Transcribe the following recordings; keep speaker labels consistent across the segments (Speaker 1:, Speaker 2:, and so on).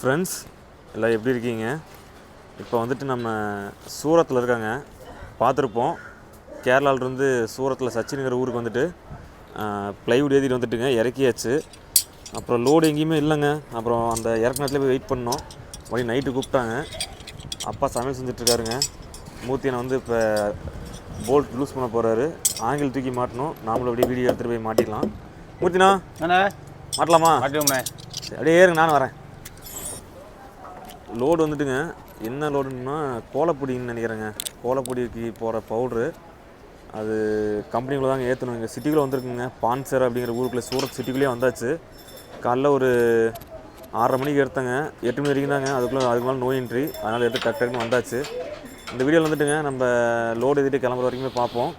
Speaker 1: Friends எல்லாம் எப்படி இருக்கீங்க? இப்போ வந்துட்டு நம்ம சூரத்தில் இருக்காங்க. பார்த்துருப்போம். கேரளாவிலேருந்து சூரத்தில் சச்சினுங்கிற ஊருக்கு வந்துட்டு ப்ளைவுட் ஏற்றிட்டு வந்துட்டுங்க. இறக்கியாச்சு. அப்புறம் லோடு எங்கேயுமே இல்லைங்க. அப்புறம் அந்த இறக்க நேரத்தில் போய் வெயிட் பண்ணோம். மறுபடியும் நைட்டு கூப்பிட்டாங்க. அப்பா சமையல் செஞ்சுட்ருக்காருங்க மூர்த்தியனை வந்து இப்போ போல்ட் லூஸ் பண்ண போகிறாரு ஆங்கிள் தூக்கி மாட்டணும். நாமளும் அப்படியே வீடியோ எடுத்துகிட்டு போய் மாட்டிக்கலாம் மூர்த்தினா மாட்டலாமா?
Speaker 2: மாட்டியோம்ண்ணே
Speaker 1: சரி, அப்படியே ஏறுங்க நானும் வரேன். லோடு வந்துட்டுங்க. என்ன லோடுன்னா கோலப்பொடின்னு நினைக்கிறேங்க. கோலப்பொடிக்கு போகிற பவுட்ரு. அது கம்பெனிக்குள்ளே தாங்க ஏற்றணும் இங்கே சிட்டிக்குள்ளே வந்திருக்குங்க. பான்சர் அப்படிங்கிற ஊருக்குள்ளே சூரத் சிட்டிக்குள்ளேயே வந்தாச்சு. காலைல ஒரு ஆறரை மணிக்கு எடுத்தேங்க. எட்டு மணி வரைக்கும் தாங்க அதுக்குள்ளே அதுக்கு மேலே நோய் என்ட்ரி அதனால் எடுத்து டக்கு டக்குன்னு வந்தாச்சு. இந்த வீடியோவில் வந்துட்டுங்க நம்ம லோடு ஏற்றிட்டு கிளம்புற வரைக்குமே பார்ப்போம்.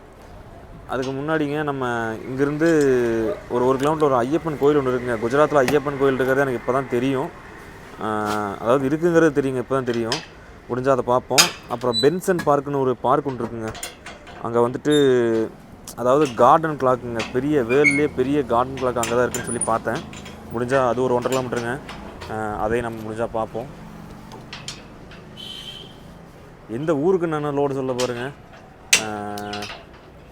Speaker 1: அதுக்கு முன்னாடிங்க நம்ம இங்கேருந்து ஒரு ஒரு கிலோமீட்டர் ஒரு ஐயப்பன் கோயில் ஒன்று இருக்குங்க. குஜராத்தில் ஐயப்பன் கோயில் இருக்கிறது எனக்கு இப்போ தான் தெரியும். அதாவது இருக்குங்கிறது தெரியுங்க இப்போ தான் தெரியும். முடிஞ்சால் அதை பார்ப்போம். அப்புறம் பென்சன் பார்க்குன்னு ஒரு பார்க் ஒன்று இருக்குங்க. அங்கே வந்துட்டு அதாவது கார்டன் கிளாக்குங்க பெரிய வேர்ல்ட்லேயே பெரிய கார்டன் கிளாக் அங்கே தான் இருக்குன்னு சொல்லி பார்த்தேன். முடிஞ்சால் அது ஒரு ஒன்றரை கிலோமீட்டருங்க அதையும் நம்ம முடிஞ்சால் பார்ப்போம். எந்த ஊருக்கு நான் லோடு சொல்ல போகிறேங்க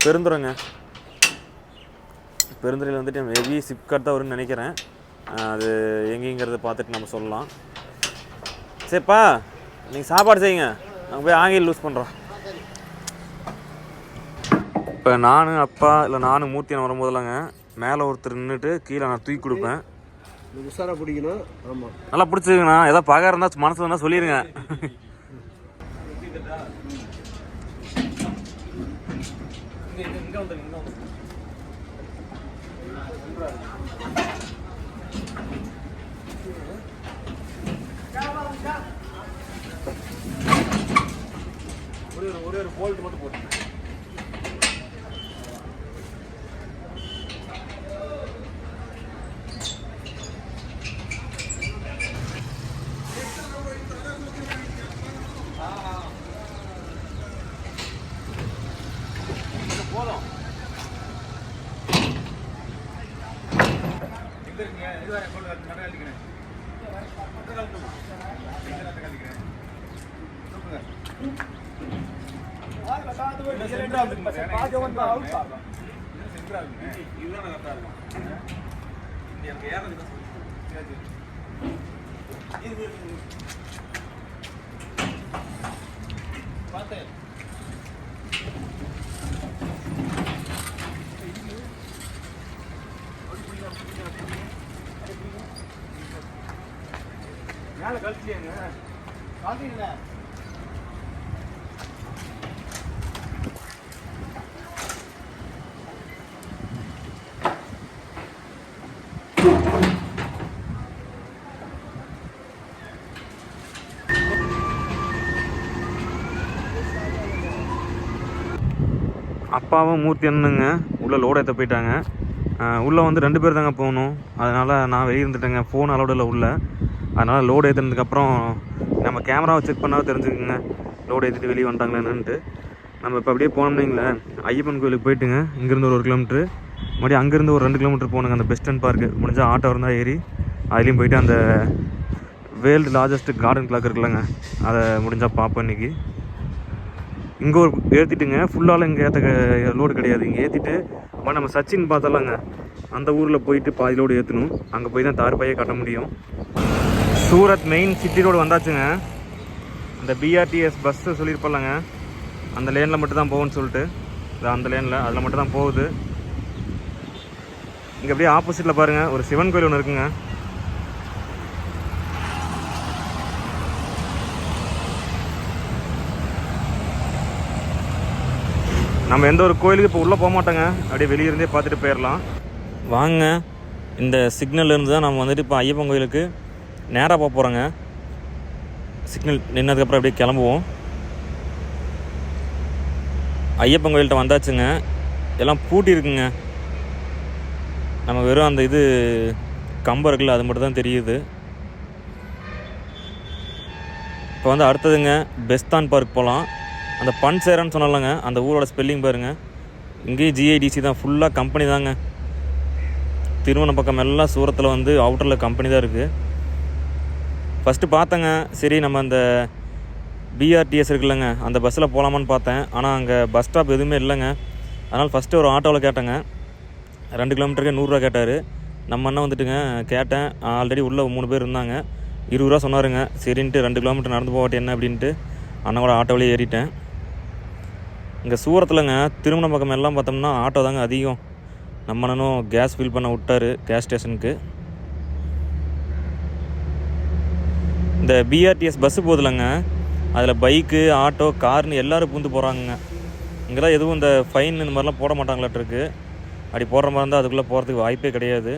Speaker 1: பெருந்துறைங்க. பெருந்துறையில் வந்துட்டு ஹெவி சிப்காட் தான் வரும்னு நினைக்கிறேன். அது எங்கேங்கிறத பார்த்துட்டு நம்ம சொல்லலாம். சரிப்பா நீங்கள் சாப்பாடு செய்யுங்க. நாங்கள் போய் ஆங்கில் லூஸ் பண்ணுறோம் இப்போ நானும் அப்பா இல்லை நானும் மூர்த்தியன் வரும்போதெல்லாங்க மேலே ஒருத்தர் நின்றுட்டு கீழே நான் தூக்கி கொடுப்பேன்.
Speaker 3: இது உஷாரா பிடிக்கணும். ஆமாம்
Speaker 1: நல்லா பிடிச்சிருங்கண்ணா ஏதாவது பகை இருந்தால் மனசில் இருந்தால் சொல்லிடுங்க ஒரே ஒரு போல்ட் மட்டும் போட்டு மேலே கழிச்சியாங்க காலையில் அப்பாவும் மூர்த்தி அண்ணனுங்க. உள்ளே லோடு ஏற்ற போயிட்டாங்க. உள்ளே வந்து ரெண்டு பேர் தாங்க போகணும். அதனால் நான் வெளியே இருந்துட்டேங்க. ஃபோன் அலோடு இல்லை உள்ளே. அதனால் லோடு ஏற்றினதுக்கப்புறம் நம்ம கேமராவை செக் பண்ணால் தெரிஞ்சுக்குங்க. லோடு ஏற்றிட்டு வெளியே வந்துட்டாங்களேன்னுட்டு நம்ம இப்போ அப்படியே போனோம்னீங்களே ஐயப்பன் கோயிலுக்கு போயிட்டுங்க. இங்கேருந்து ஒரு ஒரு கிலோமீட்ரு மறுபடியும் அங்கேருந்து ஒரு ரெண்டு கிலோமீட்டர் போகணுங்க அந்த பெஸ்டன் பார்க்கு முடிஞ்சால் ஆட்டோ இருந்தால் ஏறி அதுலேயும் போயிட்டு அந்த வேர்ல்டு லார்ஜஸ்ட் கார்டன் கிளாக் இருக்குல்லங்க. அதை முடிஞ்சால் பார்ப்போம் இன்றைக்கி இங்கே ஒரு ஏற்றிட்டுங்க ஃபுல்லால் இங்கே ஏற்ற லோடு கிடையாது. இங்கே ஏற்றிட்டு அப்புறம் நம்ம சச்சின் பார்த்தலாங்க. அந்த ஊரில் போயிட்டு பாதி லோடு ஏற்றணும் அங்கே போய் தான் தார் பையை கட்ட முடியும். சூரத் மெயின் சிட்டி ரோடு வந்தாச்சுங்க. அந்த பிஆர்டிஎஸ் பஸ்ஸு சொல்லியிருப்பாங்க அந்த லேனில் மட்டும் தான் போகும்னு சொல்லிட்டு. இது அந்த லேனில் அதில் மட்டும் தான் போகுது. இங்கே அப்படியே ஆப்போசிட்டில் பாருங்கள் ஒரு சிவன் கோயில் ஒன்று இருக்குங்க. நம்ம எந்த ஒரு கோயிலுக்கு இப்போ உள்ளே போக மாட்டோங்க. அப்படியே வெளியிருந்தே பார்த்துட்டு போயிடலாம் வாங்க. இந்த சிக்னல்லேருந்து தான் நம்ம வந்துட்டு இப்போ ஐயப்பன் கோயிலுக்கு நேராக போக போகிறோங்க சிக்னல் நின்னதுக்கப்புறம் அப்படியே கிளம்புவோம். ஐயப்பன் கோயில்கிட்ட வந்தாச்சுங்க. எல்லாம் பூட்டி இருக்குங்க. நம்ம வெறும் அந்த இது கம்பம் இருக்குல்ல அது மட்டும் தான் தெரியுது. இப்போ வந்து அடுத்ததுங்க பெஸ்தான் பார்க் போகலாம் அந்த பன்சேரன்னு சொன்னாலங்க அந்த ஊரோட ஸ்பெல்லிங் பாருங்க. இங்கேயும் ஜிஐடிசி தான் ஃபுல்லாக கம்பெனி தாங்க. திருவண்ண பக்கம் எல்லாம் சூரத்தில் வந்து அவுட்டரில் கம்பெனி தான் இருக்குது ஃபஸ்ட்டு பார்த்தேங்க சரி நம்ம அந்த பிஆர்டிஎஸ் இருக்குல்லங்க அந்த பஸ்ஸில் போகலாமான்னு பார்த்தேன். ஆனால் அங்கே பஸ் ஸ்டாப் எதுவுமே இல்லைங்க. அதனால் ஃபஸ்ட்டு ஒரு ஆட்டோவில் கேட்டேங்க. ரெண்டு கிலோமீட்டருக்கு நூறுரூவா கேட்டார். நம்ம அண்ணன் வந்துட்டுங்க கேட்டேன். ஆல்ரெடி உள்ளே மூணு பேர் இருந்தாங்க. இருபது ரூபா சொன்னாருங்க. சரின்ட்டு ரெண்டு கிலோமீட்டர் நடந்து போகாட்டி என்ன அப்படின்ட்டு அண்ணன் கூட ஆட்டோவிலே ஏறிட்டேன். இங்கே சூரத்துலங்க திருமணம் பக்கம் எல்லாம் பார்த்தோம்னா ஆட்டோ தாங்க அதிகம். நம்ம அண்ணனும் கேஸ் ஃபில் பண்ண விட்டாரு கேஸ் ஸ்டேஷனுக்கு இந்த பிஆர்டிஎஸ் பஸ்ஸு போதில்லைங்க அதில் பைக்கு ஆட்டோ கார்னு எல்லோரும் பூந்து போகிறாங்க இங்கெல்லாம் எதுவும் இந்த ஃபைன் இந்த மாதிரிலாம் போட மாட்டாங்களாட்டிருக்கு. அப்படி போடுற மாதிரி இருந்தால் அதுக்குள்ளே போகிறதுக்கு வாய்ப்பே கிடையாது.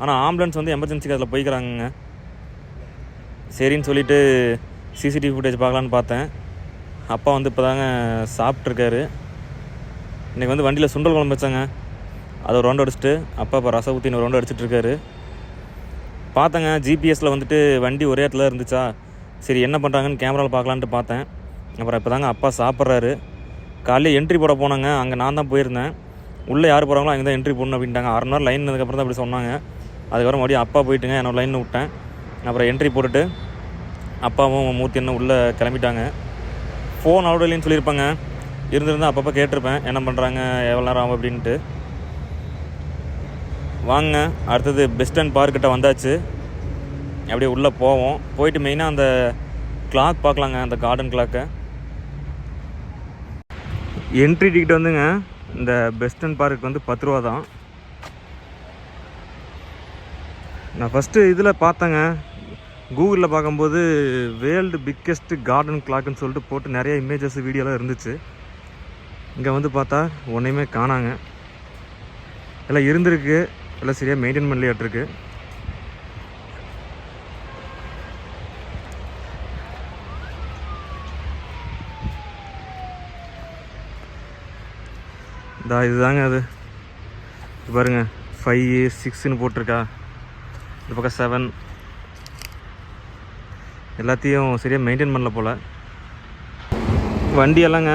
Speaker 1: ஆனால் ஆம்புலன்ஸ் வந்து எமர்ஜென்சிக்கு அதில் போய்க்கிறாங்கங்க. சரின்னு சொல்லிட்டு சிசிடிவி ஃபுட்டேஜ் பார்க்கலான்னு பார்த்தேன். அப்பா வந்து இப்போ தாங்க சாப்பிட்ருக்காரு. இன்றைக்கி வந்து வண்டியில் சுண்டல் குழம்பு வச்சாங்க. அதை ஒரு ரவுண்ட் அடிச்சுட்டு அப்பா இப்போ ரசம் ஊற்றி ஒரு ரவுண்ட் அடிச்சிட்ருக்காரு. பார்த்தேங்க ஜிபிஎஸ்சில் வந்துட்டு வண்டி ஒரே இடத்துல இருந்துச்சா? சரி என்ன பண்ணுறாங்கன்னு கேமராவில் பார்க்கலான்ட்டு பார்த்தேன். அப்புறம் இப்போ தாங்க அப்பா சாப்பிட்றாரு. காலையில் என்ட்ரி போட போனாங்க. அங்கே நான் தான் போயிருந்தேன். உள்ளே யார் போகிறாங்களோ அங்கே தான் என்ட்ரி போடணும் அப்படின்ட்டாங்க. அரை மணி நேரம் லைன் அதுக்கப்புறம் தான் அப்படி சொன்னாங்க. அதுக்கப்புறம் மறுபடியும் அப்பா போயிட்டுங்க என்னோட லைன் விட்டேன். அப்புறம் என்ட்ரி போட்டுட்டு அப்பாவும் மூர்த்தி என்ன உள்ளே கிளம்பிட்டாங்க. ஃபோன் அவுட் இல்லைன்னு சொல்லியிருப்பாங்க. இருந்திருந்தால் அப்பப்போ கேட்டிருப்பேன். என்ன பண்ணுறாங்க எவ்வளோ நேரம் ஆகும் அப்படின்ட்டு. வாங்க அடுத்தது பெஸ்ட் பார்க்கிட்ட வந்தாச்சு. அப்படியே உள்ளே போவோம். போயிட்டு மெயினாக அந்த கிளாக் பார்க்கலாங்க அந்த கார்டன் கிளாக்கை என்ட்ரி டிக்கெட் வந்துங்க. இந்த பெஸ்ட் அண்ட் பார்க் வந்து பத்து ரூபா தான் நான் ஃபஸ்ட்டு இதில் பார்த்தேங்க. கூகுளில் பார்க்கும்போது வேர்ல்டு பிக்கெஸ்ட் கார்டன் கிளாக்னு சொல்லிட்டு போட்டு நிறைய இமேஜஸ் வீடியோலாம் இருந்துச்சு. இங்கே வந்து பார்த்தா ஒன்றையுமே காணாங்க. எல்லாம் இருந்திருக்கு. எல்லாம் சரியாக மெயின்டைன் பண்ணலையாட்டிருக்கு இதா இதுதாங்க அது. பாருங்க ஃபைவ் சிக்ஸ்ன்னு போட்டிருக்கா. இந்த பக்கம் செவன் எல்லாத்தையும் சரியாக மெயின்டைன் பண்ணல போல். வண்டி எல்லாங்க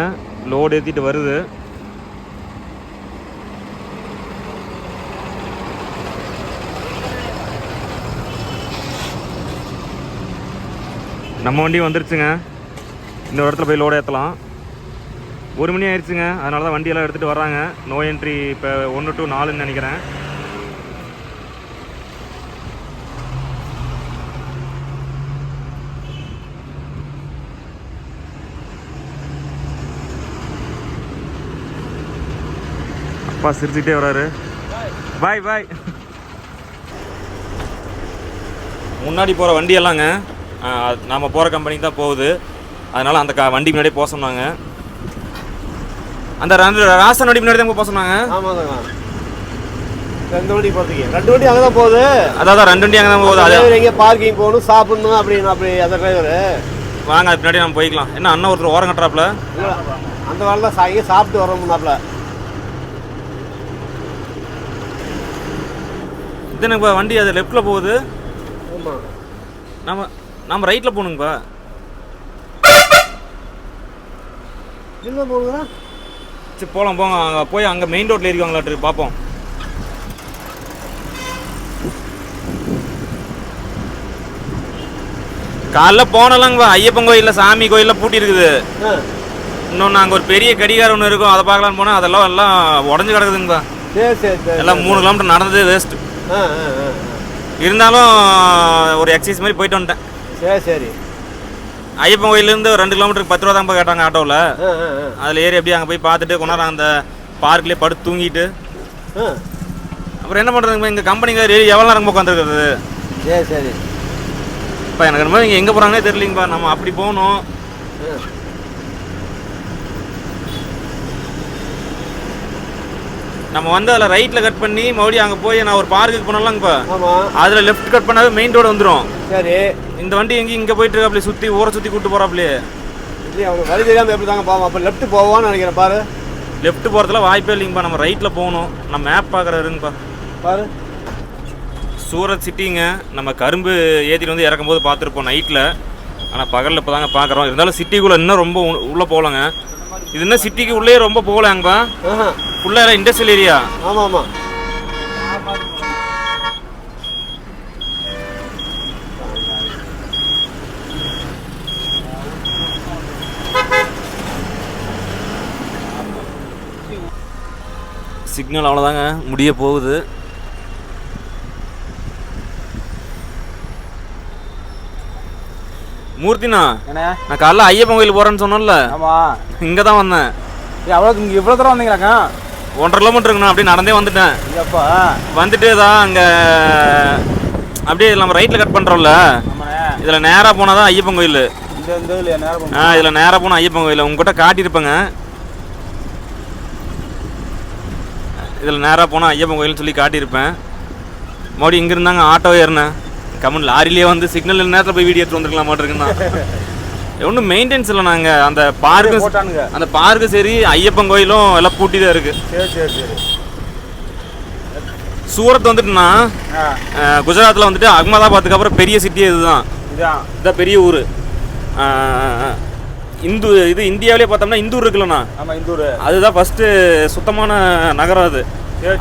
Speaker 1: லோடு ஏற்றிட்டு வருது. நம்ம வண்டியும் வந்துருச்சுங்க. இந்த இடத்துல போய் லோடு ஏற்றலாம் ஒரு மணி ஆயிடுச்சுங்க. அதனால தான் வண்டியெல்லாம் எடுத்துகிட்டு வர்றாங்க. நோ என்ட்ரி இப்போ ஒன்று டு நாலுன்னு நினைக்கிறேன். அப்பா சிரிச்சுக்கிட்டே வராரு. பாய் பாய் முன்னாடி போகிற வண்டி எல்லாங்க. நாம் போகிற கம்பெனிக்கு தான் போகுது. அதனால் அந்த க வண்டி முன்னாடியே போக சொன்னாங்க. அந்த ரெண்டு ராசன் வண்டி முன்னாடி தான் போக சொன்னாங்க.
Speaker 3: ஆமாங்க ரெண்டு வண்டி போகிறதுக்கு ரெண்டு வண்டி அங்கே தான் போகுது.
Speaker 1: அதான் ரெண்டு வண்டி அங்கே தான் போகுது அது
Speaker 3: எங்கே பார்க்கிங் போகணும் சாப்பிடணும் அப்படின்னு அப்படி அந்த டிரைவர்
Speaker 1: வாங்க அது பின்னாடி நம்ம போய்க்கலாம். என்ன அண்ணன் ஒருத்தர் ஓரம் கட்டுறாப்புல?
Speaker 3: அந்த வேலை தான் சாயங்க சாப்பிட்டு வரோம்னாப்ல
Speaker 1: இது எனக்கு வண்டி அது லெஃப்ட்டில் போகுது.
Speaker 3: ஆமாம்
Speaker 1: நம்ம நம்ம ரைட்டில் போகணுங்கப்பா
Speaker 3: இல்லை போகுதுண்ணா?
Speaker 1: சரி போகலாம் போங்க. அங்கே போய் அங்கே மெயின் ரோட்டில் இருக்காங்களாட்டு பார்ப்போம் காலைல போனலாங்கப்பா ஐயப்பன் கோயிலில் சாமி கோயிலில் பூட்டி இருக்குது. இன்னொன்று அங்கே ஒரு பெரிய கடிகாரம் ஒன்று இருக்கும் அதை பார்க்கலான்னு போனால் அதெல்லாம் எல்லாம் உடஞ்சி கிடக்குதுங்கப்பா
Speaker 3: சரி சரி
Speaker 1: எல்லாம் மூணு கிலோமீட்டர் நடந்தது வேஸ்ட்
Speaker 3: ஆ ஆ ஆ ஆ.
Speaker 1: இருந்தாலும் ஒரு எக்ஸசைஸ் மாதிரி போயிட்டு வந்துட்டேன்.
Speaker 3: சரி சரி.
Speaker 1: ஐயப்பன் கோயிலேருந்து ஒரு ரெண்டு கிலோமீட்டருக்கு பத்து ரூபா தான் கேட்டாங்க ஆட்டோவில். அதில் ஏறி அப்படியே அங்கே போய் பார்த்துட்டு கொண்டாட அந்த பார்க்லேயே படுத்து தூங்கிட்டு. அப்புறம் என்ன பண்ணுறதுங்க எங்கள் கம்பெனிக்கு எவ்வளோ நேரம் உட்காந்துருக்குறது?
Speaker 3: சரி சரி.
Speaker 1: இப்போ எனக்கு ரொம்ப இங்கே எங்கே போகிறாங்கன்னே தெரியலிங்கப்பா நம்ம அப்படி போகணும். நம்ம வந்து அதில் ரைட்டில் கட் பண்ணி மறுபடியும் அங்கே போய் நான் ஒரு பார்க்குக்கு போனாலாங்கப்பா
Speaker 3: ஆமாம்
Speaker 1: அதில் லெஃப்ட் கட் பண்ணாவே மெயின் ரோடு வந்துடும்
Speaker 3: சரி.
Speaker 1: இந்த வண்டி எங்கேயும் இங்கே போயிட்டு இருக்காப்லையே சுற்றி ஊரை சுற்றி கூட்டு போகிறாப்லையே
Speaker 3: இல்லையா அவங்க வழி தெரியாமல் எப்படி தாங்க போவோம். அப்போ லெஃப்ட் போவான்னு நினைக்கிறேன் பாரு.
Speaker 1: லெஃப்ட் போகிறதுல வாய்ப்பே இல்லைங்கப்பா நம்ம ரைட்டில் போகணும். நம்ம மேப் பார்க்குறாருங்கப்பா
Speaker 3: பாரு.
Speaker 1: சூரத் சிட்டிங்க நம்ம கரும்பு ஏற்றிட்டு வந்து இறக்கும்போது பார்த்துருப்போம் நைட்டில் ஆனால் பகலில் இப்போ தாங்க பார்க்குறோம் இருந்தாலும் சிட்டிக்குள்ளே இன்னும் ரொம்ப உள்ளே போகலங்க. இது என்ன சிட்டிக்கு உள்ளே ரொம்ப போகலாங்கப்பா ஃபுல்லாக இண்டஸ்ட்ரியல் ஏரியா
Speaker 3: ஆமாம் ஆமாம்
Speaker 1: சிக்னல் அவ்வளோதாங்க முடிய போகுது. மூர்த்தினா
Speaker 3: என்ன
Speaker 1: நான் காலைல ஐயப்பன் கோயில் போகிறேன்னு சொன்னேன்ல.
Speaker 3: ஆமா.
Speaker 1: இங்கே தான் வந்தேன்
Speaker 3: ஏ அவ்வளோ இங்கே இவ்வளோ தூரம் வந்தீங்களாக்கா
Speaker 1: ஒன்றரை கிலோமீட்டர் இருக்குண்ணா அப்படியே நடந்தே வந்துட்டேன்.
Speaker 3: ஐயப்பா.
Speaker 1: வந்துட்டு தான் அங்கே அப்படியே நம்ம ரைட்டில் கட் பண்ணுறோம்ல
Speaker 3: ஆமாண்ணே.
Speaker 1: இதில் நேராக போனால் தான் ஐயப்பன் கோயில். ஆ இதில் நேராக போனால் ஐயப்பன் கோயில். உங்ககிட்ட காட்டியிருப்பேங்க. இதில் நேராக போனால் ஐயப்பன் கோயில்னு சொல்லி காட்டியிருப்பேன். மறுபடியும் இங்கே இருந்தாங்க ஆட்டோ ஏறினேன். கம்மன் லாரிலேயே வந்து சிக்னல் நேரத்தில் போய் வீடியோ எடுத்து வந்துருக்கலாம் மாட்டிருக்குண்ணா ஒன்றும் மெயின்டெனன்ஸ் இல்லை நாங்கள் அந்த பார்க்கு அந்த பார்க்கு சரி ஐயப்பன் கோயிலும் எல்லாம் பூட்டி தான்
Speaker 3: சரி
Speaker 1: சூரத் வந்துட்டுனா குஜராத்தில் வந்துட்டு அகமதாபாத்துக்கு அப்புறம் பெரிய சிட்டியே இதுதான். இதுதான் பெரிய ஊர். இந்து இது இந்தியாவிலே பார்த்தோம்னா இந்தூர் இருக்குல்லண்ணா.
Speaker 3: ஆமா இந்தூர்.
Speaker 1: அதுதான் ஃபஸ்ட்டு சுத்தமான நகரம் அது.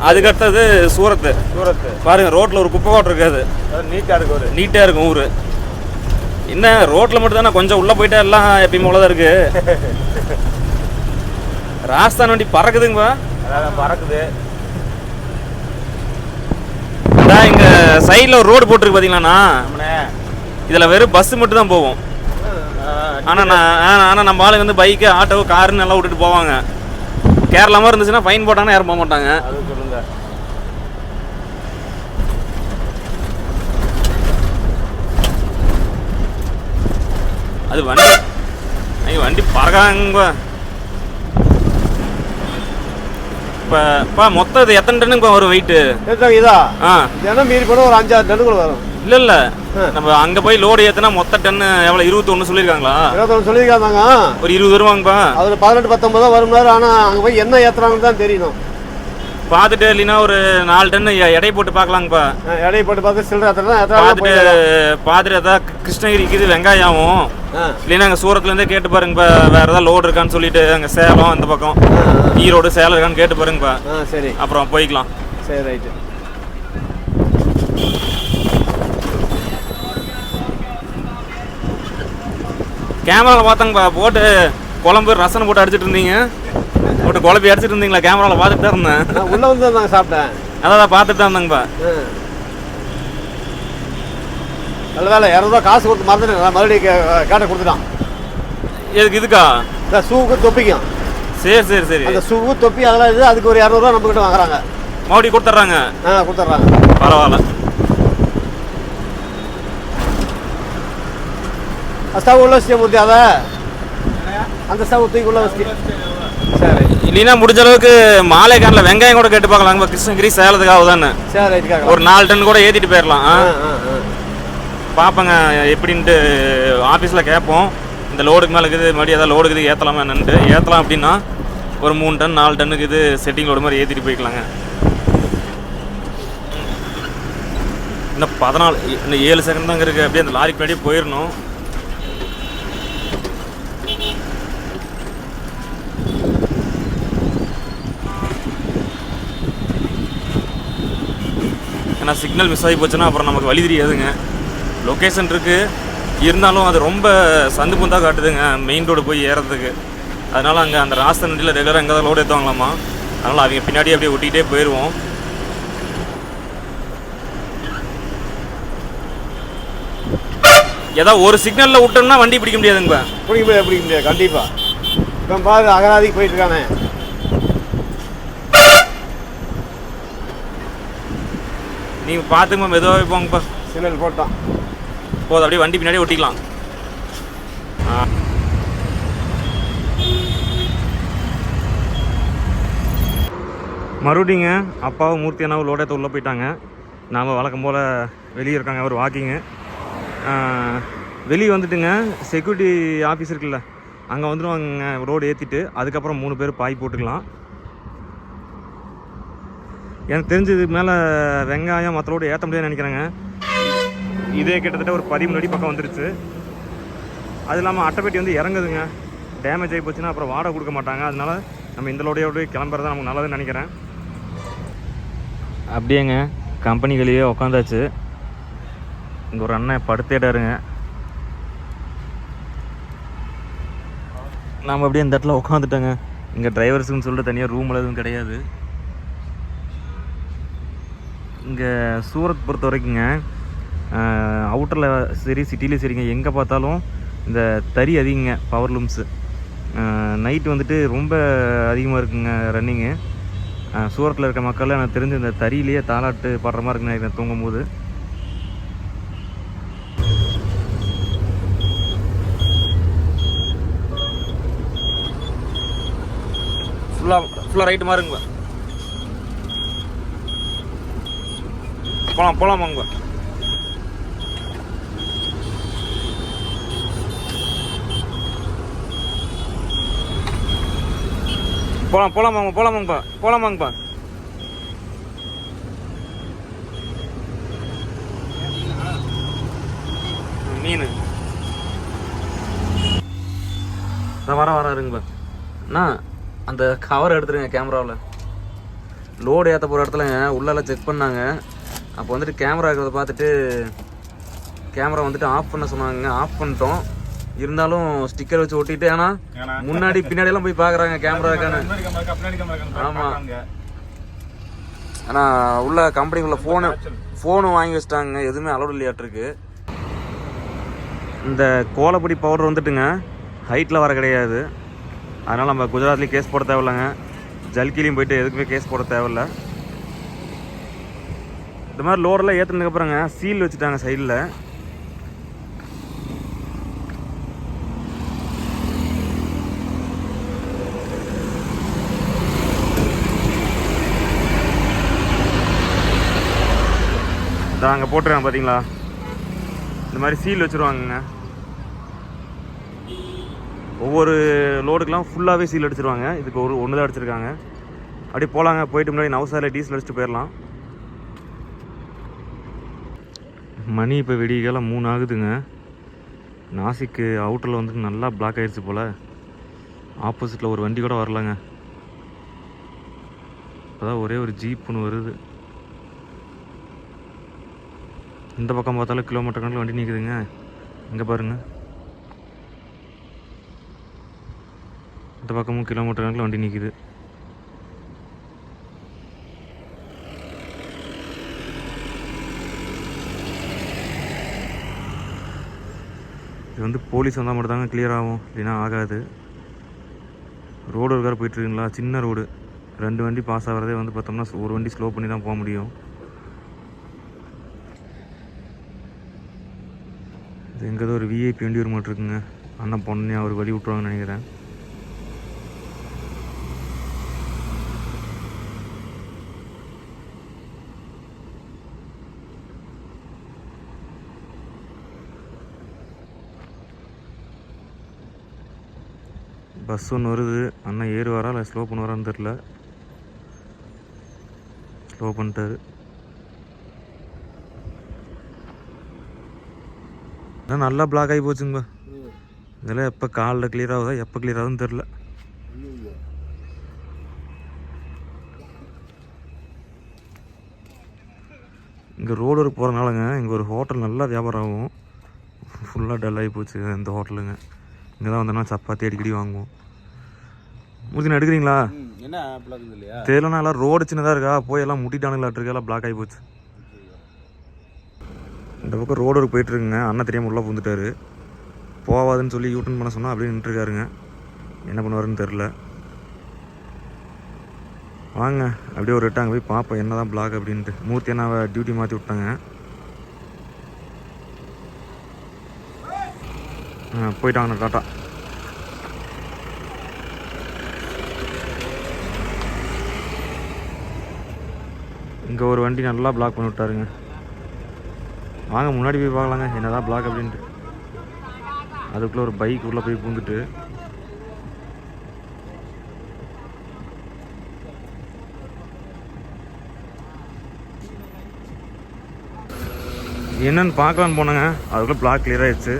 Speaker 1: அதுக்கடுத்தது சூரத்து.
Speaker 3: சூரத்து.
Speaker 1: பாருங்க ரோட்டில் ஒரு குப்பை கோட்டை இருக்காது.
Speaker 3: நீட்டாக இருக்கு ஒரு.
Speaker 1: நீட்டாக இருக்கும் ஊர். என்ன ரோட்டில் மட்டும் தானே? கொஞ்சம் உள்ளே போயிட்டா எல்லாம் எப்பயும் போல தான் இருக்கு. ராஜஸ்தான் வண்டி பறக்குதுங்கப்பா.
Speaker 3: அதான் பறக்குது.
Speaker 1: அதான் இங்கே சைடில் ஒரு ரோடு போட்டிருக்கு பார்த்தீங்களாண்ணா இதில் வெறும் பஸ்ஸு மட்டும் தான் போகும். ஆனால் நான் ஆனால் நம்ம ஆளுங்க வந்து பைக்கு ஆட்டோ காருன்னு எல்லாம் விட்டுட்டு போவாங்க. கேரளா மாதிரி இருந்துச்சுன்னா ஃபைன் போட்டாங்கன்னா யாரும் போக மாட்டாங்க.
Speaker 3: அது சொல்லுங்க.
Speaker 1: அது வண்டி ஐயோ வண்டி பறக்காங்க இப்போ மொத்தம் இது எத்தனை டன்னுக்கு வரும் வெயிட்டு
Speaker 3: இதா?
Speaker 1: ஆ.
Speaker 3: தினம் மீறி போனால் ஒரு அஞ்சாறு டன்னுக்குள்ள வரும்.
Speaker 1: இல்லை இல்லை. நம்ம அங்கே போய் லோடு ஏற்றினா மொத்த டன்னு எவ்வளோ இருபத்தொன்று சொல்லியிருக்காங்களா?
Speaker 3: இருபத்தொன்று சொல்லியிருக்காங்க.
Speaker 1: ஒரு இருபது வருவாங்கப்பா.
Speaker 3: அதில் பதினெட்டு பத்தொன்பது தான் வரும்னாரு ஆனால் அங்கே போய் என்ன ஏற்றுறாங்கன்னு தான் தெரியணும்.
Speaker 1: பார்த்துட்டு இல்லைன்னா ஒரு நாலு டன்னு எடை போட்டு பார்க்கலாங்கப்பா.
Speaker 3: ஆ, எடையை போட்டு பார்த்து சில்லறை
Speaker 1: பார்த்துட்டு பார்த்துட்டு அதான் கிருஷ்ணகிரிக்கு இது வெங்காயமும் இல்லைன்னா அங்கே சூரத்துலேருந்தே கேட்டு பாருங்கப்பா வேறு ஏதாவது லோடு இருக்கான்னு சொல்லிட்டு அங்கே சேலம் இந்த பக்கம். ஈரோடு சேலம் இருக்கான்னு கேட்டு பாருங்கப்பா.
Speaker 3: சரி.
Speaker 1: அப்புறம் போய்க்கலாம்.
Speaker 3: சரி ரைட்டு.
Speaker 1: கேமராவில் பார்த்தாங்கப்பா போட்டு குழம்பு ரசனை போட்டு அடிச்சிட்டு இருந்தீங்க. போட்டு குழம்பி அடிச்சிட்டு இருந்தீங்களா? கேமராவில் பார்த்துட்டு தான் இருந்தேன்.
Speaker 3: நான் உள்ளே வந்து தான் சாப்பிட்டேன்.
Speaker 1: அதான் பார்த்துட்டு தான் இருந்தாங்கப்பா.
Speaker 3: நல்ல வேலை இரநூறுவா காசு கொடுத்து மறந்துட்டு நான் மறுபடியும் கேட்ட கொடுத்துட்டான்.
Speaker 1: எதுக்கு இதுக்கா?
Speaker 3: இந்த ஷூவுக்கு தொப்பிக்கும்.
Speaker 1: சரி சரி சரி.
Speaker 3: அந்த ஷூவு தொப்பி அதெல்லாம் இது அதுக்கு ஒரு இரநூறுவா நம்ம கிட்ட வாங்குறாங்க.
Speaker 1: மறுபடியும் கொடுத்துட்றாங்க.
Speaker 3: ஆ கொடுத்துட்றாங்க.
Speaker 1: பரவாயில்ல.
Speaker 3: ஸ்டவ் உள்ள வச்சு மூர்த்தி அதை அந்த உள்ள வச்சு சரி.
Speaker 1: இல்லைன்னா முடிஞ்ச அளவுக்கு மாலை காரில் வெங்காயம் கூட கேட்டு பார்க்கலாங்க கிருஷ்ணகிரி சேலத்துக்காக தானே
Speaker 3: சரி
Speaker 1: ஒரு நாலு டன் கூட ஏற்றிட்டு போயிடலாம் பார்ப்பேங்க எப்படின்ட்டு ஆஃபீஸில் கேட்போம். இந்த லோடுக்கு மேலே இருக்குது மறுபடியும் ஏதாவது லோடுக்கு இது ஏற்றலாமா என்னன்ட்டு. ஏற்றலாம் அப்படின்னா ஒரு மூணு டன் நாலு டன்னுக்கு இது செட்டிங் லோடு மாதிரி ஏற்றிட்டு போய்க்கலாங்க. இன்னும் பதினாலு இன்னும் ஏழு செகண்ட் தாங்க இருக்குது அப்படியே அந்த லாரிக்கு முன்னாடியே போயிடணும் ஆனால் சிக்னல் மிஸ் ஆகி போச்சுன்னா அப்புறம் நமக்கு வழி தெரியாதுங்க. லொக்கேஷன் இருக்குது இருந்தாலும் அது ரொம்ப சந்து புந்தாக காட்டுதுங்க மெயின் ரோடு போய் ஏறதுக்கு. அதனால் அங்கே அந்த ராஸ்த நண்டியில் ரெகுலராக எங்கே தான் லோடு ஏற்றுவாங்களாமா அதனால் அவங்க பின்னாடி அப்படியே ஒட்டிகிட்டே போயிடுவோம் ஏதாவது ஒரு சிக்னலில் விட்டோம்னா வண்டி பிடிக்க முடியாதுங்க.
Speaker 3: பிடிக்க முடியாது பிடிக்க முடியாது கண்டிப்பாக இப்போ பாரு அகராதிக்கு போயிட்டுருக்கானே
Speaker 1: நீங்கள் பார்த்துங்க மெதுவாகவே போங்கப்பா
Speaker 3: சிக்னல் போட்டான்
Speaker 1: போதும் அப்படியே வண்டி பின்னாடி ஒட்டிக்கலாம். மறுபடிங்க அப்பாவும் மூர்த்தி அண்ணாவும் லோடத்தை உள்ளே போயிட்டாங்க. நாம் வழக்கம் போல் வெளியே இருக்காங்க ஒரு வாக்கிங்கு வெளியே வந்துட்டுங்க செக்யூரிட்டி ஆஃபீஸ் இருக்குல்ல அங்கே வந்துடுவாங்க ரோடு ஏற்றிட்டு அதுக்கப்புறம் மூணு பேர் பாய் போட்டுக்கலாம். எனக்கு தெரிஞ்சது மேலே வெங்காயம் மற்றவோடு ஏற்ற முடியாதுன்னு நினைக்கிறேங்க. இதே கிட்டத்தட்ட ஒரு பதிமூணு அடி பக்கம் வந்துருச்சு. அது இல்லாமல் அட்டைப்பெட்டி வந்து இறங்குதுங்க. டேமேஜ் ஆகி போச்சுன்னா அப்புறம் வாடகை கொடுக்க மாட்டாங்க. அதனால நம்ம இந்த லோடையோட கிளம்புறது நமக்கு நல்லதுன்னு நினைக்கிறேன். அப்படியேங்க கம்பெனி வெளியே உட்காந்தாச்சு இங்கே ஒரு அண்ணன் படுத்தேடாருங்க நம்ம அப்படியே இந்த இடத்துல உட்காந்துட்டோங்க இங்கே டிரைவர்ஸுன்னு சொல்லிட்டு தனியாக ரூம் எதுவும் கிடையாது. இங்கே சூரத் பொறுத்த வரைக்குங்க அவுட்டரில் சரி சிட்டிலையும் சரிங்க. எங்கே பார்த்தாலும் இந்த தறி அதிகங்க பவர் லூம்ஸு நைட்டு வந்துட்டு ரொம்ப அதிகமாக இருக்குங்க ரன்னிங்கு சூரத்தில் இருக்க மக்கள் எனக்கு தெரிஞ்சு இந்த தறியிலேயே தாளாட்டு பாடுற மாதிரி இருக்குங்க நினைக்கிறேன் தூங்கும்போது. ஃபுல்லாக ஃபுல்லாக ரைட்டு மாறுங்க போகலாம் போகலாம் வாங்க போகலாம் போகலாம் வாங்க போகலாம் வாங்கப்பா போகலாம் வாங்கப்பா மீன். வர வர இருங்கப்பா அண்ணா அந்த கவர் எடுத்துருங்க கேமராவில் லோடு ஏற்ற போகிற இடத்துல உள்ளெல்லாம் செக் பண்ணாங்க. அப்போ வந்துட்டு கேமரா இருக்கிறத பார்த்துட்டு கேமரா வந்துட்டு ஆஃப் பண்ண சொன்னாங்க. ஆஃப் பண்ணிட்டோம். இருந்தாலும் ஸ்டிக்கர் வச்சு ஒட்டிட்டு ஏன்னா முன்னாடி பின்னாடி எல்லாம் போய் பார்க்குறாங்க கேமரா இருக்கான்னு. ஆமா. ஆனால் உள்ள கம்பெனிக்குள்ள ஃபோனு ஃபோனும் வாங்கி வச்சிட்டாங்க. எதுவுமே அலோடு இல்லையாட்டிருக்கு இந்த கோலப்பொடி பவுடர் வந்துட்டுங்க ஹைட்டில் வர கிடையாது. அதனால் நம்ம குஜராத்லேயும் கேஸ் போட தேவையில்லைங்க. ஜல்கிலையும் போயிட்டு எதுக்குமே கேஸ் போட தேவையில்ல. இந்த மாதிரி லோடெல்லாம் ஏற்றுனதுக்கப்புறங்க சீல் வச்சுட்டாங்க சைடில் இதான் அங்கே போட்டுருக்காங்க பார்த்தீங்களா இந்த மாதிரி சீல் வச்சுருவாங்கங்க. ஒவ்வொரு லோடுக்கெலாம் ஃபுல்லாகவே சீல் அடிச்சிருவாங்க. இதுக்கு ஒரு ஒன்று தான் அடிச்சிருக்காங்க. அப்படியே போகலாங்க போயிட்டு முன்னாடி நவசாரில் டீசல் அடிச்சுட்டு போயிடலாம் மணி இப்போ விடியகாலம் மூணு ஆகுதுங்க நாசிக்கு அவுட்டரில் வந்துட்டு நல்லா பிளாக் ஆயிடுச்சு போல். ஆப்போசிட்டில் ஒரு வண்டி கூட வரலங்க. இப்போதான் ஒரே ஒரு ஜீப் ஒன்று வருது. இந்த பக்கம் பார்த்தாலும் கிலோமீட்டர் கணக்கில் வண்டி நிற்குதுங்க இங்கே பாருங்க. இந்த பக்கமும் கிலோமீட்டர் கணக்கில் வண்டி நிற்குது இது வந்து போலீஸ் வந்தால் மட்டும் தாங்க கிளியர் ஆகும். இல்லைன்னா ஆகாது. ரோடு இருக்கார போயிட்டுருக்குங்களா? சின்ன ரோடு. ரெண்டு வண்டி பாஸ் ஆகிறதே வந்து பார்த்தோம்னா ஒரு வண்டி ஸ்லோ பண்ணி தான் போக முடியும். இது எங்கேதோ ஒரு விஐபி வண்டி ஒரு மட்டும் இருக்குங்க அண்ணன் பொண்ணு அவர் வழி விட்ருவாங்கன்னு நினைக்கிறேன். பஸ் ஒன்று வருது. அண்ணன் ஏறுவாரா இல்லை ஸ்லோ பண்ணுவாரான்னு தெரில ஸ்லோ பண்ணிட்டாரு. அதான் நல்லா பிளாக் ஆகி போச்சுங்கப்பா. இதெல்லாம் எப்போ காலில் கிளியர் ஆகுதா எப்போ கிளியர் ஆகுதுன்னு தெரில இங்கே ரோடு ஒர்க் போகிறனாலங்க இங்கே ஒரு ஹோட்டல் நல்லா வியாபாரம் ஆகும். ஃபுல்லாக டல் ஆகி போச்சு இந்த ஹோட்டலுங்க இங்கே தான் வந்தோம்னா சப்பாத்தி அடிக்கடி வாங்குவோம். மூர்த்தி எடுக்கிறீங்களா?
Speaker 3: என்ன
Speaker 1: தெரியலனா எல்லாம் ரோடு சின்னதாக இருக்கா? போய் எல்லாம் முட்டிட்டானுங்களாட்டு எல்லாம் பிளாக் ஆகி போச்சு. இந்த பக்கம் ரோடு ஒர்க் போயிட்டு இருக்குங்க. அண்ணன் தெரியாமல் உள்ளே பூந்துட்டாரு போவாதுன்னு சொல்லி யூட்டன் பண்ண சொன்னால் அப்படியே நின்றுருக்காருங்க என்ன பண்ணுவாருன்னு தெரில வாங்க அப்படியே ஒரு ரிட்டாங்க போய் பார்ப்போம் என்ன தான் பிளாக் அப்படின்ட்டு. மூர்த்தி அண்ணாவை டியூட்டி மாற்றி விட்டாங்க. ஆ போயிட்டாங்கண்ணா டாட்டா. இங்கே ஒரு வண்டி நல்லா பிளாக் பண்ணி விட்டாருங்க. வாங்க முன்னாடி போய் பார்க்கலாங்க. என்னதான் பிளாக் அப்படின்ட்டு. அதுக்குள்ளே ஒரு பைக் உள்ளே போய் பூந்துட்டு. என்னன்னு பார்க்கலான்னு போனேங்க. அதுக்குள்ளே பிளாக் கிளியர் ஆயிடுச்சு.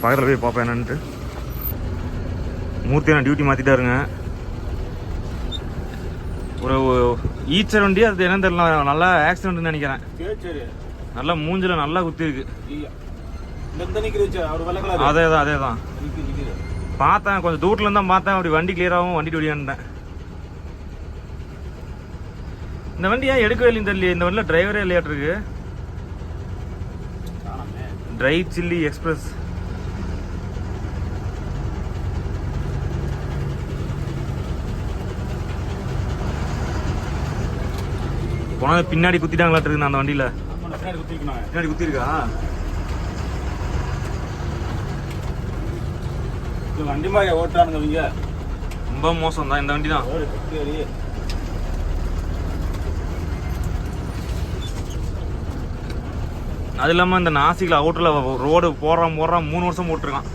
Speaker 1: பக்கத்தில் போய் பார்ப்பேன் என்னன்ட்டு. மூர்த்தி நான் டியூட்டி மாற்றிட்டாருங்க ஒரு ஈச்சர் வண்டி அது என்னன்னு தெரியல நல்லா ஆக்சிடென்ட்னு நினைக்கிறேன். நல்லா மூஞ்சில நல்லா குத்தி இருக்கு. அதே தான் அதே தான் பார்த்தேன் கொஞ்சம் தூரத்துல இருந்தா பார்த்தேன் அப்படி வண்டி கிளியர் ஆகும் வண்டி ஒடியான்ட்டேன் இந்த வண்டி ஏன் எடுக்கவே இல்லைன்னு தெரியல இந்த வண்டியில் டிரைவரே இல்லையாட்டு இருக்கு ட்ரை சில்லி எக்ஸ்பிரஸ் போனா பின்னாடி குத்திட்டாங்களாட்டு இருக்கு அந்த வண்டியில.
Speaker 2: பின்னாடி
Speaker 1: குத்திருக்கா?
Speaker 2: வண்டி மாதிரி ஓட்டானுங்க இவங்க?
Speaker 1: ரொம்ப மோசம் தான் இந்த வண்டி தான் அது இல்லாமல் இந்த நாசிக்கில் அவுட்டரில் ரோடு போடுறான் போடுறான் மூணு வருஷம் போட்டிருக்கான்.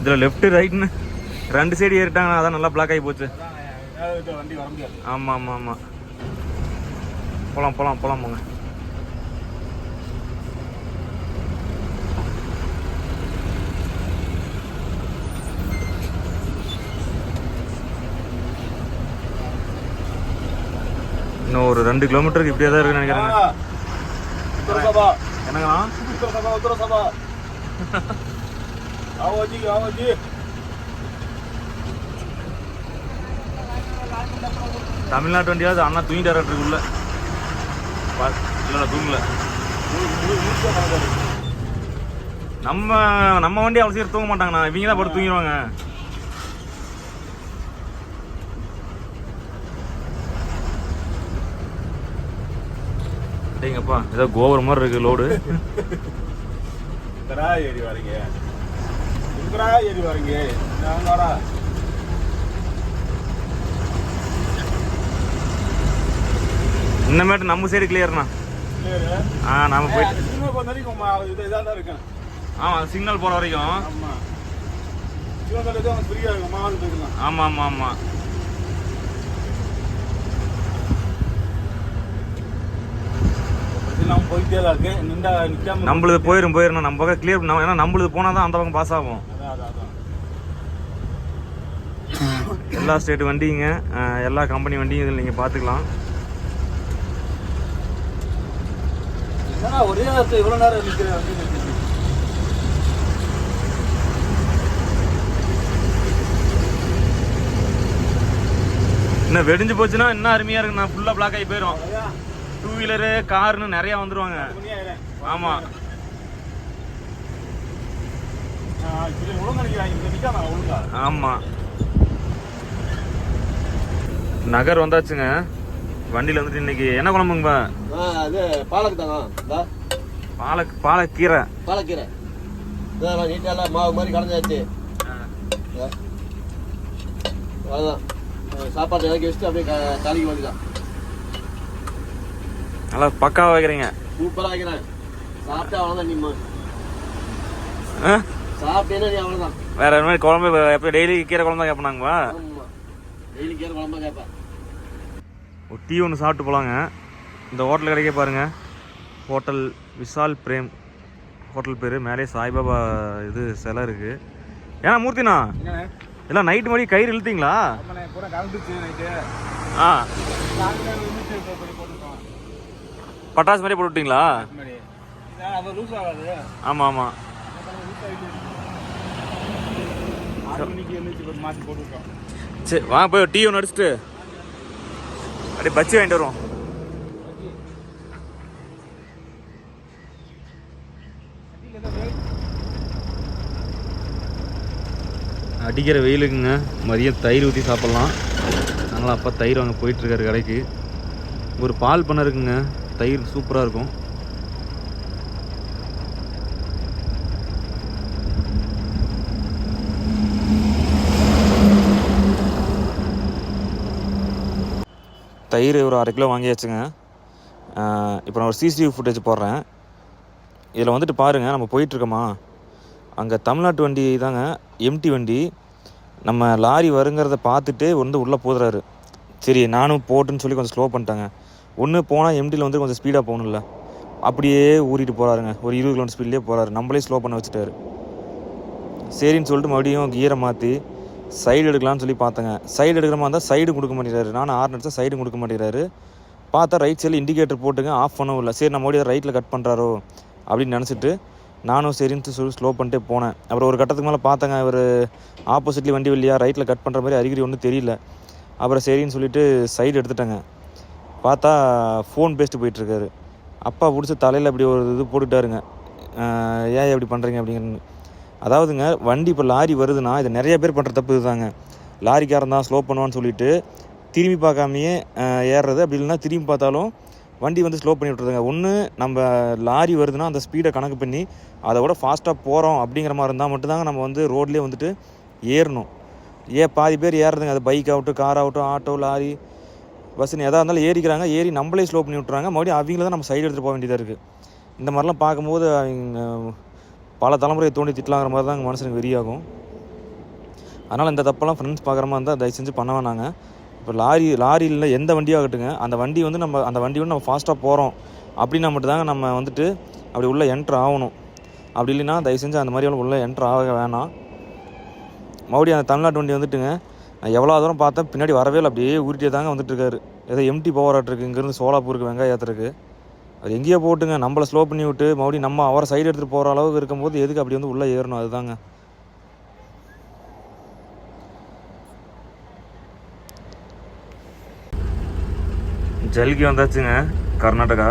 Speaker 1: இதில் லெஃப்ட் ரைட்னு ரெண்டு சைடு ஏறிட்டாங்க அதான் நல்லா பிளாக் ஆகி போச்சு. ஆமாம் ஆமாம் ஆமாம் போகலாம் போகலாம் போகலாம் போங்க இன்னும் ஒரு ரெண்டு கிலோமீட்டருக்கு இப்படியே தான் இருக்குன்னு நினைக்கிறேங்க. என்னங்கண்ணா? தமிழ்நாட்டு வண்டியாவது அண்ணா தூங்கிட்டு உள்ள. பா- தூங்கல. நம்ம நம்ம வண்டி அவ்வளோ சீக்கிரம் தூங்க மாட்டாங்கண்ணா. இவங்க தான் படுத்து தூங்கிடுவாங்க. சரிங்கப்பா ஏதோ கோபுரம் மாதிரி இருக்கு லோடு
Speaker 2: ஏறி வரீங்க. ஏறி வரீங்க.
Speaker 1: இன்னமேட்டு நம்ம சைடு கிளியர்ண்ணா ஆ? நாம போயிட்டு ஆமாம் சிக்னல் போகிற வரைக்கும் ஆமாம் ஆமாம் ஆமாம் நம்மளுது போயிடும் போயிடும் நம்ம பக்கம் கிளியர் ஏன்னா நம்மளுது போனால் தான் அந்த பக்கம் பாஸ் ஆகும். எல்லா ஸ்டேட் வண்டிங்க எல்லா கம்பெனி வண்டியும் இதில் நீங்கள் பார்த்துக்கலாம்
Speaker 2: ஒரே இவ்வளோ நேரம் நிற்கிற வண்டி நிற்கிது
Speaker 1: இன்னும் வெடிஞ்சு போச்சுன்னா இன்னும் அருமையாக இருக்கு. நான் ஃபுல்லாக பிளாக் ஆகி போயிடும் டூ வீலரு காருன்னு நிறையா வந்துருவாங்க.
Speaker 2: ஒழுங்கா.
Speaker 1: ஆமாம் நகர் வந்தாச்சுங்க. வண்டியில் வந்துட்டு இன்னைக்கு என்ன குழம்புங்கப்பா
Speaker 3: அது பாலக்கு தாங்க இந்தா,
Speaker 1: பாலை பாலக்கீரை
Speaker 3: பாலக்கீரை இதெல்லாம் நீட்டாக மாவு மாதிரி கலந்தாச்சு. அஹ் சாப்பாடு இறக்கி வச்சுட்டு அப்படியே தாளிக்க வேண்டியதான்
Speaker 1: நல்லா பக்காவாக வைக்கிறீங்க.
Speaker 3: சூப்பராக வைக்கிறேன். சாப்பிட்டா அவ்வளோதான் நீ
Speaker 1: ஆ?
Speaker 3: சாப்பிட்டேன்னா நீ அவ்வளோதான்
Speaker 1: வேற மாதிரி குழம்பு எப்போ டெய்லி கீரை குழம்பு தான் கேட்பானாங்கப்பா
Speaker 3: டெய்லி கீரை குழம்பா கேட்பேன்.
Speaker 1: ஒரு டீ ஒன்று சாப்பிட்டு போகலாங்க இந்த ஹோட்டல் கிடைக்க பாருங்க. Hotel Vishal frame. ஹோட்டல் பேர். மேலே சாய்பாபா இது சிலை இருக்குது ஏன்னா மூர்த்திண்ணா எல்லாம் நைட்டு மணி கயிறு இழுத்தீங்களா? ஆ. பட்டாசு மாதிரி போட்டு விட்டீங்களா ஆமாம் ஆமாம் சரி. வாங்க போய் டீ ஒன்று அடிச்சுட்டு. அப்படியே பச்சி வாங்கிட்டு வருவோம். அடிக்கிற வெயிலுக்குங்க. மதியம் தயிர் ஊற்றி சாப்பிட்லாம். நாங்களாம் அப்பா தயிர் வாங்க போயிட்டுருக்காரு கடைக்கு. ஒரு பால் பண்ணை இருக்குங்க தயிர் சூப்பராக இருக்கும். தயிர் ஒரு அரை கிலோ வாங்கியாச்சுங்க. இப்போ நான் ஒரு சிசிடிவி ஃபுட்டேஜ் போடுறேன். இதில் வந்துட்டு பாருங்கள் நம்ம போயிட்டுருக்கோமா? அங்கே தமிழ்நாட்டு வண்டி தாங்க எம்டி வண்டி. நம்ம லாரி வருங்கிறத பார்த்துட்டு வந்து உள்ளே போதுறாரு சரி நானும் போட்டுன்னு சொல்லி கொஞ்சம் ஸ்லோ பண்ணிட்டாங்க. ஒன்று போனால் எம்டியில் வந்து கொஞ்சம் ஸ்பீடாக போகணும்ல. அப்படியே ஊறிட்டு போகிறாருங்க ஒரு இருபது கிலோமீட்டர் ஸ்பீட்லேயே போகிறாரு நம்மளே ஸ்லோ பண்ண வச்சுட்டாரு. சரின்னு சொல்லிட்டு மறுபடியும் கியரை மாற்றி சைடு எடுக்கலாம்னு சொல்லி பார்த்தேங்க. சைடு எடுக்கிற மாதிரி இருந்தால் சைடு கொடுக்க மாட்டேங்கிறாரு. நானும் ஆறு அடித்தா சைடு கொடுக்க மாட்டேங்கிறாரு. பார்த்தா ரைட் சைடில் இண்டிகேட்டர் போட்டுங்க ஆஃப் பண்ணவும் இல்லை. சரி நம்ம ஓடி ரைட்டில் கட் பண்ணுறாரோ அப்படின்னு நினச்சிட்டு நானும் சரின்ட்டு சொல்லி ஸ்லோ பண்ணிட்டே போனேன். அப்புறம் ஒரு கட்டத்துக்கு மேலே பார்த்தேங்க இவர் ஆப்போசிட்லி வண்டி இல்லையா ரைட்டில் கட் பண்ணுற மாதிரி அறிகுறி ஒன்றும் தெரியல. அப்புறம் சரின்னு சொல்லிட்டு சைடு எடுத்துட்டேங்க. பார்த்தா ஃபோன் பேசிட்டு போயிட்டுருக்காரு. அப்பா பிடிச்சி தலையில் அப்படி ஒரு இது போட்டுட்டாருங்க. ஏன் இப்படி பண்ணுறீங்க அப்படிங்கிறது அதாவதுங்க வண்டி இப்போ லாரி வருதுன்னா இது நிறைய பேர் பண்ணுற தப்பு இதுதாங்க. லாரிக்காரன் தான் ஸ்லோ பண்ணுவான்னு சொல்லிட்டு திரும்பி பார்க்காமையே ஏறுறது. அப்படி இல்லைன்னா திரும்பி பார்த்தாலும் வண்டி வந்து ஸ்லோ பண்ணி விட்ருதுங்க ஒன்று நம்ம லாரி வருதுன்னா அந்த ஸ்பீடை கணக்கு பண்ணி அதை விட ஃபாஸ்ட்டாக போகிறோம் அப்படிங்கிற மாதிரி இருந்தால் மட்டும்தாங்க நம்ம வந்து ரோட்லேயே வந்துட்டு ஏறணும். ஏன் பாதி பேர் ஏறுறதுங்க. அது பைக் ஆகட்டும் கார் ஆகட்டும் ஆட்டோ லாரி பஸ்ஸுன்னு எதாக இருந்தாலும் ஏறிக்கிறாங்க. ஏறி நம்மளே ஸ்லோ பண்ணி விட்றாங்க மறுபடியும் அவங்கள தான் நம்ம சைடு எடுத்துகிட்டு போக வேண்டியதாக இருக்குது இந்த மாதிரிலாம் பார்க்கும்போது அவங்க பல தலைமுறையை தோண்டி திட்டலாங்கிற மாதிரி தான் மனுஷனுக்கு வெறியாகும். அதனால் இந்த தப்பெல்லாம் ஃப்ரெண்ட்ஸ் பார்க்குற மாதிரி இருந்தால் தயவு செஞ்சு பண்ண வேணாங்க. இப்போ லாரி லாரியில் எந்த வண்டியாகட்டுங்க அந்த வண்டி வந்து நம்ம அந்த வண்டி வந்து நம்ம ஃபாஸ்ட்டாக போகிறோம் அப்படின்னா மட்டும்தாங்க நம்ம வந்துட்டு அப்படி உள்ளே என்ட்ரு ஆகணும். அப்படி இல்லைன்னா தயவு செஞ்சு அந்த மாதிரி உள்ளே என்ட்ரு ஆக வேணாம். மறுபடியும் அந்த தமிழ்நாட்டு வண்டி வந்துட்டுங்க. நான் எவ்வளோ தூரம் பார்த்தேன் பின்னாடி வரவே இல்லை. அப்படியே உருட்டியே தாங்க வந்துட்டுருக்காரு ஏதோ எம்டி போராட்டிருக்கு இங்கேருந்து சோலாப்பூருக்கு வெங்காயம் அது எங்கேயோ போட்டுங்க நம்மளை ஸ்லோ பண்ணி விட்டு மறுபடியும் நம்ம அவரை சைடு எடுத்துகிட்டு போகிற அளவுக்கு இருக்கும்போது எதுக்கு அப்படி வந்து உள்ளே ஏறணும்? அதுதாங்க. ஜல்கி வந்தாச்சுங்க கர்நாடகா.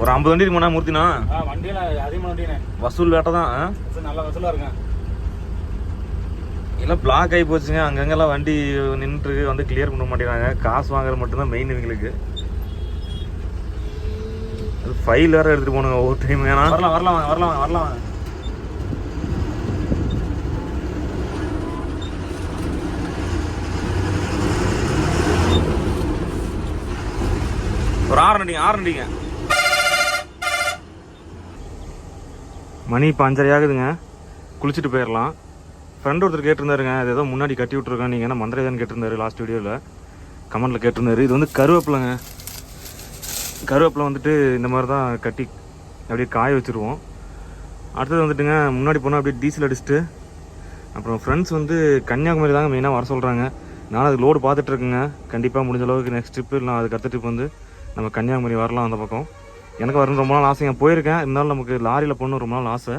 Speaker 1: ஒரு ஐம்பது வண்டி இருக்குமா மூர்த்தினா? வசூல் வேட்டை தான்?
Speaker 2: நல்ல வசூலாக இருக்கேன்
Speaker 1: எல்லாம் பிளாக் ஆகி போச்சுங்க அங்கங்கெல்லாம் வண்டி நின்றுருக்கு வந்து கிளியர் பண்ண மாட்டேங்கிறாங்க. காசு வாங்குறது மட்டும்தான் மெயின் இவங்களுக்கு. ஃபைல் வேற எடுத்துட்டு போகணுங்க ஒவ்வொரு டைம் ஏன்னா.
Speaker 2: வரலாம் வரலாம் வரலாம் வரலாம்
Speaker 1: ஒரு ஆறு நடிங்க ஆறு நடிங்க. மணி இப்போ அஞ்சரை ஆகுதுங்க. குளிச்சுட்டு போயிடலாம் ஃப்ரெண்ட் ஒருத்தர் கேட்டிருந்தாருங்க அது ஏதோ முன்னாடி கட்டி விட்ருக்கேன் நீங்கள் என்ன மந்திரதான் கேட்டிருந்தாரு லாஸ்ட் வீடியோவில் கமெண்ட்டில் கேட்டிருந்தாரு. இது வந்து கருவேப்பிலைங்க. கருவேப்பிலை வந்துட்டு இந்த மாதிரி தான் கட்டி அப்படியே காய வச்சுருவோம். அடுத்தது வந்துட்டுங்க முன்னாடி போனால் அப்படியே டீசல் அடிச்சுட்டு அப்புறம் ஃப்ரெண்ட்ஸ் வந்து கன்னியாகுமரி தாங்க மெயினாக வர சொல்கிறாங்க நானும் அதுக்கு லோடு பார்த்துட்ருக்குங்க கண்டிப்பாக முடிஞ்ச அளவுக்கு நெக்ஸ்ட் ட்ரிப்பு இல்லை அதுக்கு அடுத்த ட்ரிப் வந்து நம்ம கன்னியாகுமரி வரலாம் அந்த பக்கம். எனக்கு வரணும் ரொம்ப நாள் ஆசைங்க. போயிருக்கேன். இருந்தாலும் நமக்கு லாரியில் போகணும் ரொம்ப நாள் ஆசை.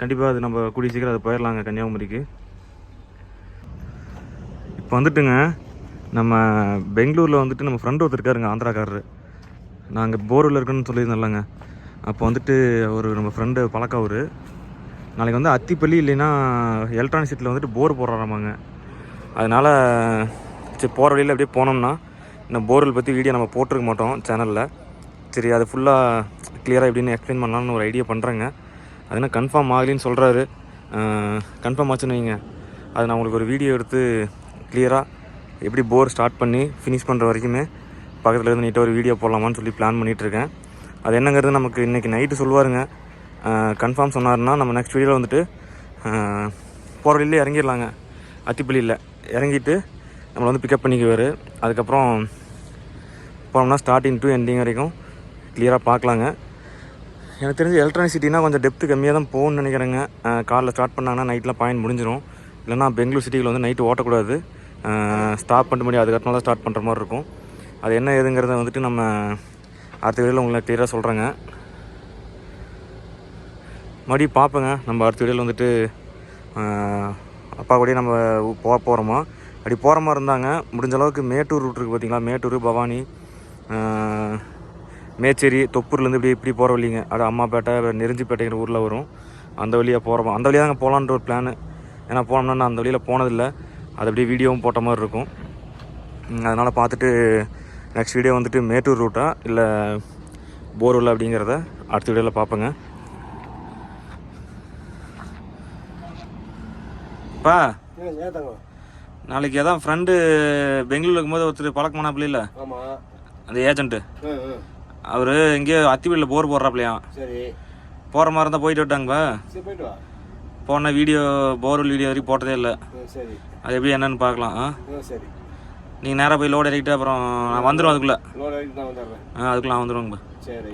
Speaker 1: கண்டிப்பாக அது நம்ம கூடிய சீக்கிரம் அது போயிடலாங்க கன்னியாகுமரிக்கு. இப்போ வந்துட்டுங்க நம்ம பெங்களூரில் வந்துட்டு நம்ம ஃப்ரெண்டு ஒருத்தர் இருக்காருங்க ஆந்திராக்காரரு. நாங்கள் போரூரில் இருக்குன்னு சொல்லியிருந்தோம்லங்க அப்போ வந்துட்டு ஒரு நம்ம ஃப்ரெண்டு பழக்கம் அவர். நாளைக்கு வந்து அத்திப்பள்ளி இல்லைன்னா எலக்ட்ரானிக் சிட்டியில் வந்துட்டு போர் போடுறாமாங்க அதனால் சரி போகிற வழியில் அப்படியே போனோம்னா இந்த போர்வெல் பற்றி வீடியோ நம்ம போட்டிருக்க மாட்டோம் சேனலில் சரி அது ஃபுல்லாக கிளியராக எப்படின்னு எக்ஸ்பிளைன் பண்ணலாம்னு ஒரு ஐடியா பண்ணுறேங்க அது என்ன கன்ஃபார்ம் ஆகலின்னு சொல்கிறாரு கன்ஃபார்ம் ஆச்சுன்னு வைங்க. அது நான் உங்களுக்கு ஒரு வீடியோ எடுத்து கிளியராக எப்படி போர் ஸ்டார்ட் பண்ணி ஃபினிஷ் பண்ணுற வரைக்குமே பக்கத்தில் இருந்து நீட்டாக ஒரு வீடியோ போடலாமான்னு சொல்லி பிளான் பண்ணிகிட்ருக்கேன் அது என்னங்கிறது நமக்கு இன்றைக்கி நைட்டு சொல்லுவாருங்க. கன்ஃபார்ம் சொன்னார்னா நம்ம நெக்ஸ்ட் வீடியோவில் வந்துட்டு போகிற வழியில் இறங்கிடலாங்க. அத்திப்பள்ளியில் இறங்கிட்டு நம்மளை வந்து பிக்கப் பண்ணிக்குவார். அதுக்கப்புறம் போனோம்னா ஸ்டார்டிங் டு எண்டிங் வரைக்கும் கிளியராக பார்க்கலாங்க. எனக்கு தெரிஞ்சு எலக்ட்ரானிக் சிட்டினா கொஞ்சம் டெப்த்து கம்மியாக தான் போகணும்னு நினைக்கிறேங்க. காரில் ஸ்டார்ட் பண்ணாங்கன்னா நைட்டில் பாயிண்ட் முடிஞ்சிடும் இல்லைன்னா பெங்களூர் சிட்டியில் வந்து நைட்டு ஓட்டக்கூடாது. ஸ்டாப் பண்ணிட்டு முடியும் அதுக்கப்புறம் தான் ஸ்டார்ட் பண்ணுற மாதிரி இருக்கும். அது என்ன ஏதுங்கிறத வந்துட்டு நம்ம அடுத்த வீடியோவில் உங்களை கிளியராக சொல்கிறேங்க மறுபடியும் பார்ப்பேங்க. நம்ம அடுத்த வீடியோவில் வந்துட்டு அப்பா கூடயே நம்ம போக போகிறோமா அப்படி போகிற மாதிரி இருந்தாங்க. முடிஞ்ச அளவுக்கு மேட்டூர் ரூட் இருக்குது பார்த்தீங்களா மேட்டூர் பவானி மேச்சேரி தொப்பூர்லேருந்து இப்படி இப்படி போகிற வழிங்க. அது அம்மாப்பேட்டை நெருஞ்சிப்பேட்டைங்கிற ஊரில் வரும். அந்த வழியாக போகிறோம் அந்த வழியாக தாங்க போகலான்ற ஒரு பிளான் ஏன்னா போனோம்னா நான் அந்த வழியில் போனதில்லை. அது அப்படியே வீடியோவும் போட்ட மாதிரி இருக்கும். அதனால் பார்த்துட்டு நெக்ஸ்ட் வீடியோ வந்துட்டு மேட்டூர் ரூட்டா இல்லை போர்வெல் அப்படிங்கிறத அடுத்த வீடியோவில் பார்ப்பேங்க. பா நாளைக்கு அதான் ஃப்ரெண்டு பெங்களூர் இருக்கும்போது ஒருத்தர் பழக்கமான பிள்ளைல அந்த ஏஜென்ட்டு அவர் எங்கேயோ அத்திவெளியில் போர் போடுறாப்லையாம்
Speaker 3: சரி.
Speaker 1: போகிற மாதிரி இருந்தால் போயிட்டு விட்டாங்கப்பா
Speaker 3: சரி போயிட்டு வா.
Speaker 1: போன வீடியோ போர்வெல் வீடியோ வரைக்கும் போட்டதே இல்லை.
Speaker 3: சரி.
Speaker 1: அது எப்படி என்னன்னு பார்க்கலாம் ஆ?
Speaker 3: சரி.
Speaker 1: நீங்கள் நேராக போய் லோடு இறக்கிட்டு அப்புறம் நான் வந்துடும் அதுக்குள்ளே.
Speaker 3: லோடு வரைக்கும் நான் வந்துடுறேன்
Speaker 1: ஆ அதுக்குள்ளே நான் வந்துடுவாங்கப்பா
Speaker 3: சரி.